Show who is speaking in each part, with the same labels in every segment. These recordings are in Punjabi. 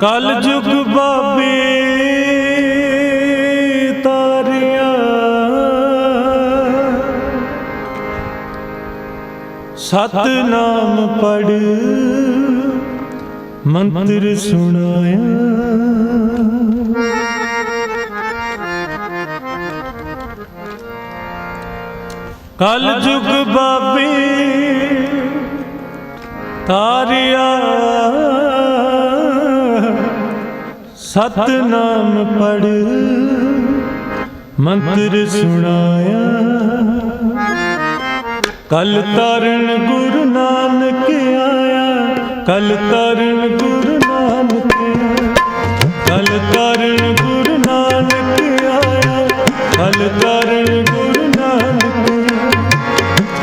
Speaker 1: ਕਲ ਜੁਗ ਬਾਬੇ ਤਾਰਿਆ। ਸਤਨਾਮ ਪੜ ਮੰਤਰ ਸੁਣਾਇਆ। ਕਲ ਜੁਗ ਬਾਬੇ ਤਾਰਿਆ। ਸਤਨਾਮ ਪੜ, ਮੰਤਰ ਸੁਣਾਇਆ। ਕਲ ਤਰਨ ਗੁਰੂ ਨਾਨਕ ਆਇਆ, ਕਲ ਤਰਨ ਗੁਰੂ ਨਾਨਕ ਕਲ ਤਰਨ ਗੁਰੂ ਨਾਨਕ ਆਇਆ, ਕਲ ਤਰਨ ਗੁਰੂ ਨਾਨਕ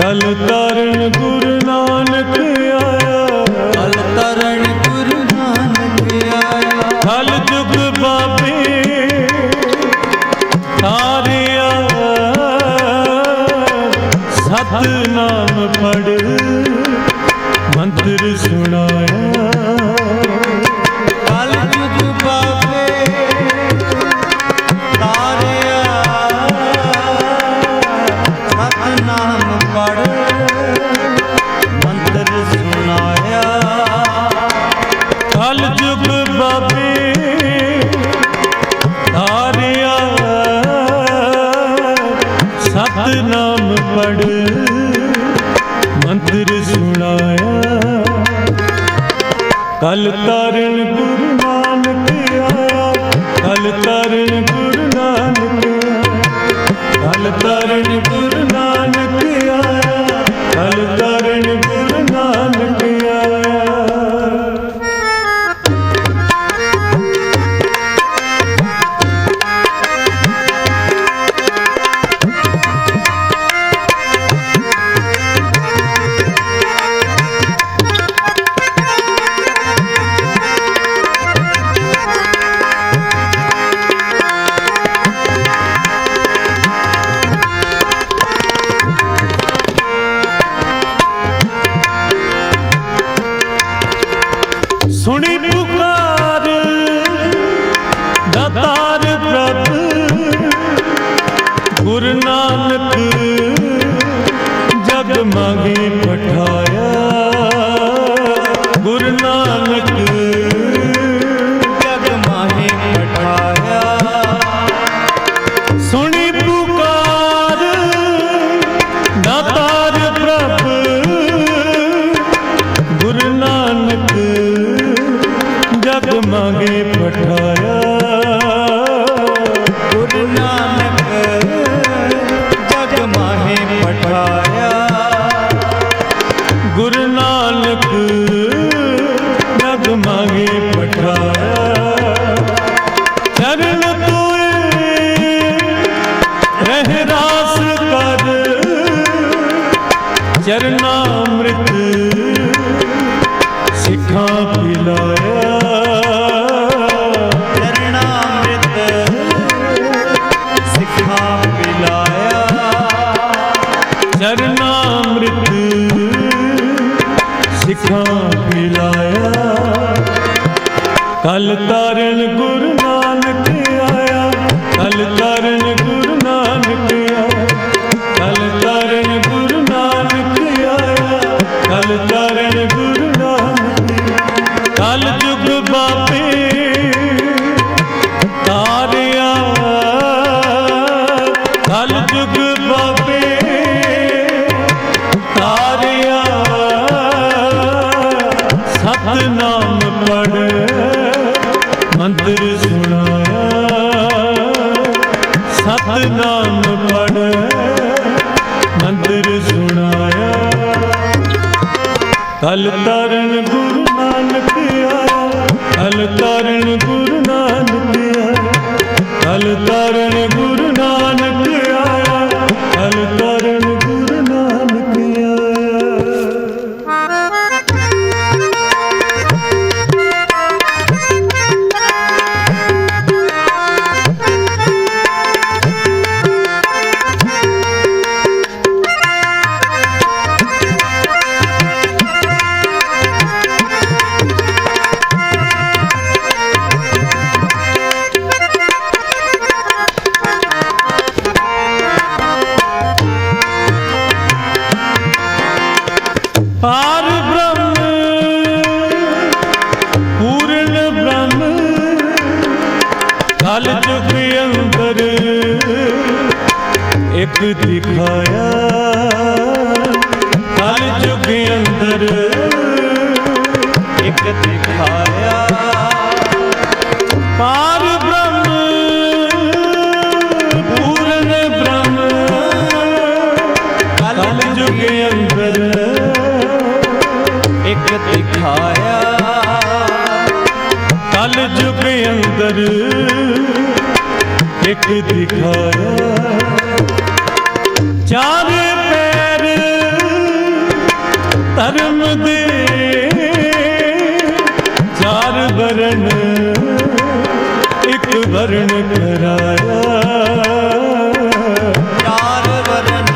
Speaker 1: ਕਲ ਤਰਨ ਗੁਰੂ ਨਾਨਕ
Speaker 2: ਕਲ ਤਰਨ ਗੁਰੂ ਨਾਨਕ ਆਇਆ
Speaker 1: ਕਲ ਤਰਨ ਗੁਰੂ ਨਾਨਕ ਆਇਆ ਕਲ ਤਰਨ ਚਰਨਾਮ੍ਰਿਤ ਸਿੱਖਾਂ ਪਿਲਾਇਆ।
Speaker 2: ਚਰਨਾਮ੍ਰਿਤ ਸਿੱਖਾਂ ਪਿਲਾਇਆ।
Speaker 1: ਚਰਨਾਮ੍ਰਿਤ ਸਿੱਖਾਂ ਪਿਲਾਇਆ। ਕਲ ਤਰਨ ਗੁਰੂ ਮੰਤਰ ਸੁਣਾਇਆ। ਸਤਨਾਮ ਪੜ ਮੰਤਰ ਸੁਣਾਇਆ। ਕਲ ਤਰਨ ਇੱਕ ਦਿਖਾਇਆ। ਕਲ ਜੁਗ ਅੰਦਰ
Speaker 2: ਇੱਕ ਦਿਖਾਇਆ।
Speaker 1: ਪਾਰ ਬ੍ਰਹਮ, ਪੂਰਨ ਬ੍ਰਹਮ। ਕਲ ਜੁਗ ਅੰਦਰ
Speaker 2: ਇੱਕ ਦਿਖਾਇਆ।
Speaker 1: ਕਲ ਜੁਗ ਅੰਦਰ ਇੱਕ ਦਿਖਾਇਆ। ਵਰਨ ਇੱਕ ਵਰਨ ਕਰਾਇਆ।
Speaker 2: ਚਾਰ ਵਰਨ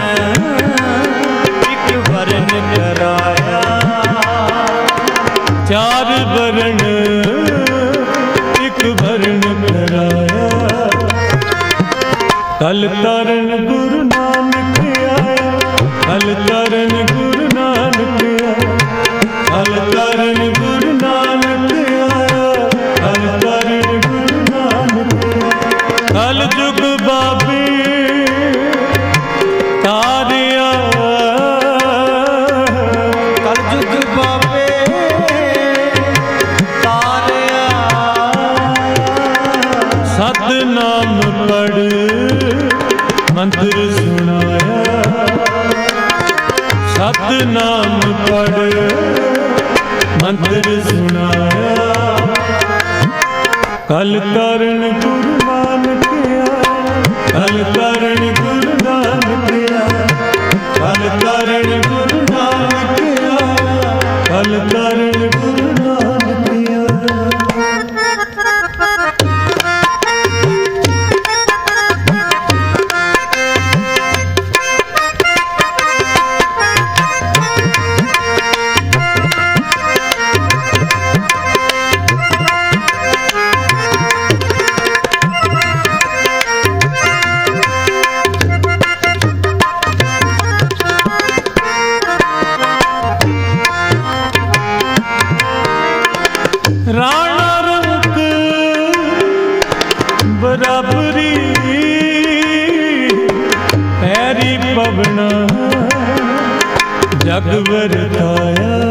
Speaker 2: ਇੱਕ ਵਰਨ ਕਰਾਇਆ।
Speaker 1: ਚਾਰ ਵਰਨ ਇੱਕ ਵਰਨ ਕਰਾਇਆ। ਕਲ ਤਰਨ ਮੰਤਰ ਸੁਣਾਇਆ। ਸਤਨਾਮ ਪੜ ਮੰਤਰ ਸੁਣਾਇਆ। ਕਲ ਕਰਨ ਗੁਰੂ ਨਾਨਕ ਕਲ ਕਰਨ ਗੁਰੂ ਨਾਨਕ ਕਲ ਕਰਨ ਗੁਰੂ ਨਾਨਕ ਆਇਆ ਕਲ ਕਰਨ ਜਗ ਵਰਤਾਇਆ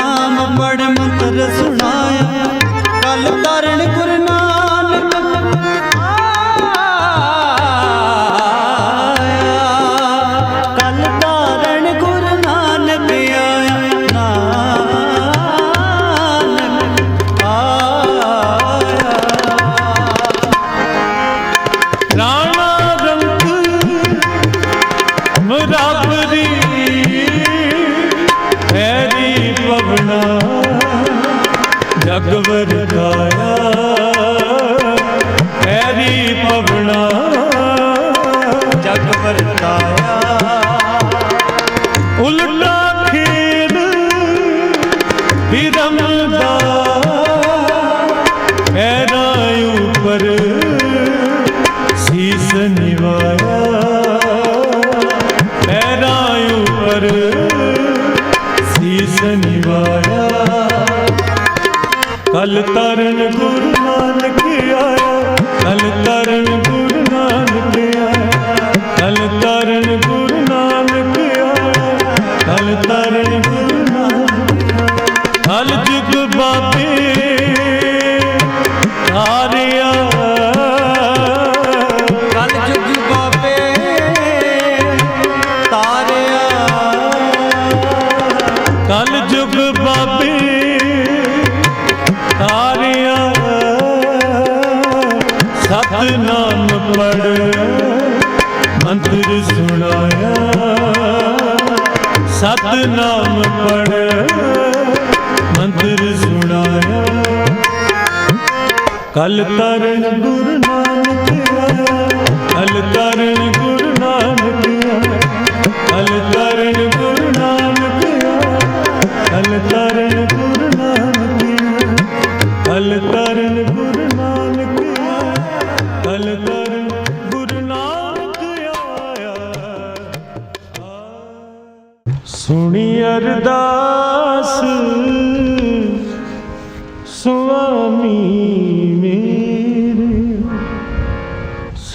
Speaker 2: ਸਤਨਾਮ ਪੜ ਮੰਤਰ ਸੁਣਾਇਆ। ਕਲ ਤਰਨ ਗੁਰੂ
Speaker 1: ਸਤਨਾਮ ਪੜ ਮੰਤਰ ਸੁਣਾਇਆ। ਕਲ ਤਰਨ ਗੁਰੂ ਨਾਨਕ ਆਇਆ ਕਲ ਤਰਨ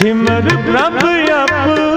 Speaker 1: ਸਿਮਰ ਪ੍ਰਭ ਆਪੂ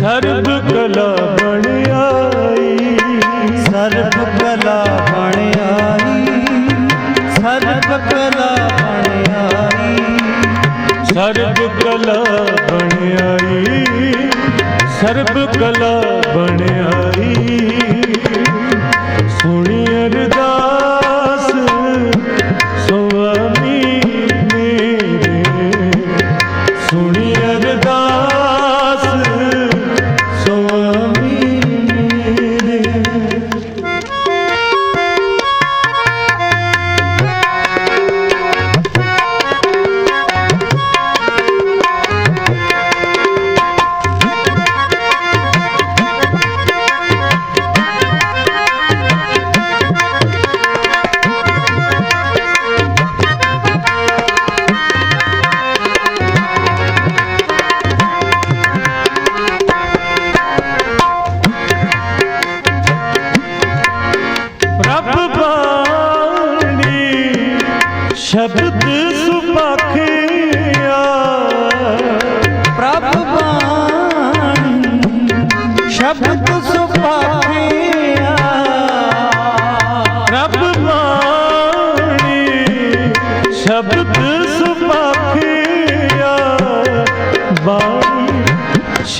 Speaker 1: ਸਰਬ ਕਲਾ ਬਣ ਆਈ। ਸਰਬ ਕਲਾ ਬਣ ਆਈ। ਸਰਬ ਕਲਾ ਬਣ ਆਈ। ਸਰਬ ਕਲਾ ਬਣ ਆਈ। ਸਰਬ ਕਲਾ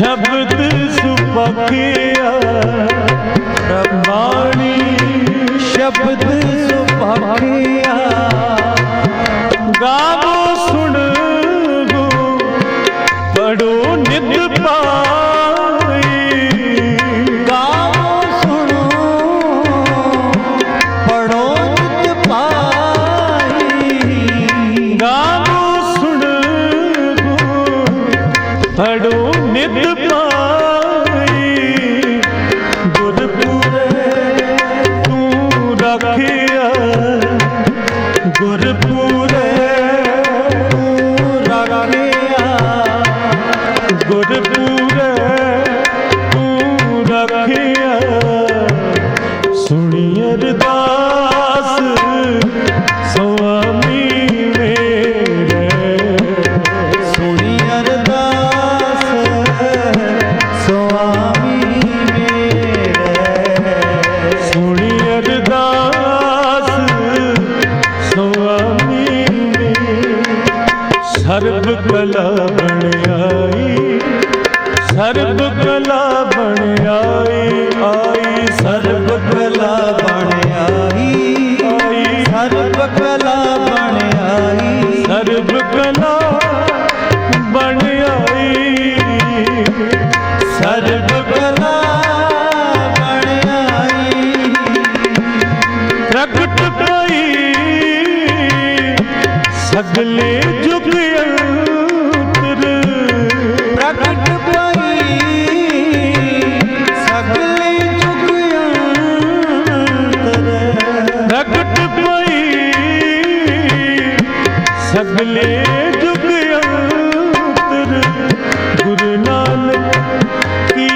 Speaker 1: ਸ਼ਬਦ ਸੁਪਖਿਆ
Speaker 2: ਪ੍ਰਮਾਣੀ ਸ਼ਬਦ
Speaker 1: ਸੁਪਖਿਆ ਗਾਵੋ ਸੁਣ
Speaker 2: ਗੋ ਪੜੋ
Speaker 1: ਜੁਗ ਅੰਤਰ ਗੁਰੂ ਨਾਨਕ ਕੀ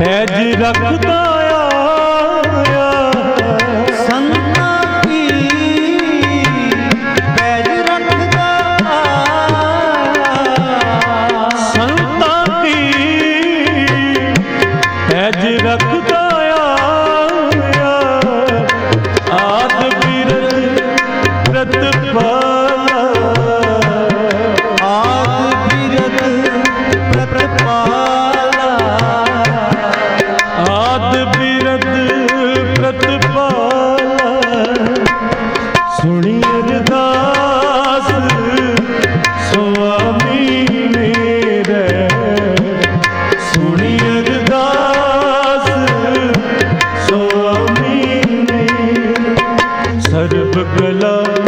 Speaker 1: ਸਹਿਜ ਰੱਖਦਾ
Speaker 2: ਸਰਬ ਕਲਾ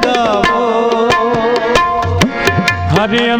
Speaker 2: ਨਿਤ
Speaker 1: ਗਾਵੋ
Speaker 2: ਹਰਿ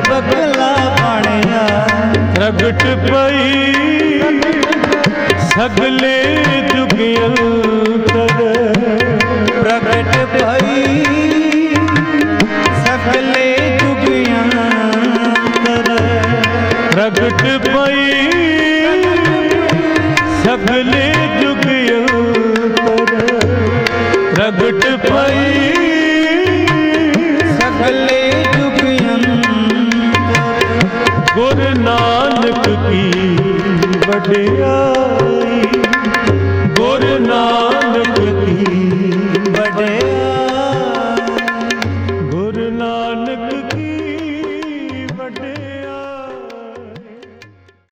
Speaker 2: ਬਗਲਾ
Speaker 1: ਪ੍ਰਗਟ ਪਈ ਸਗਲੇ ਦੁਖੀਆਂ ਤਰ
Speaker 2: ਪ੍ਰਗਟ
Speaker 1: ਪਈ মাঠে আ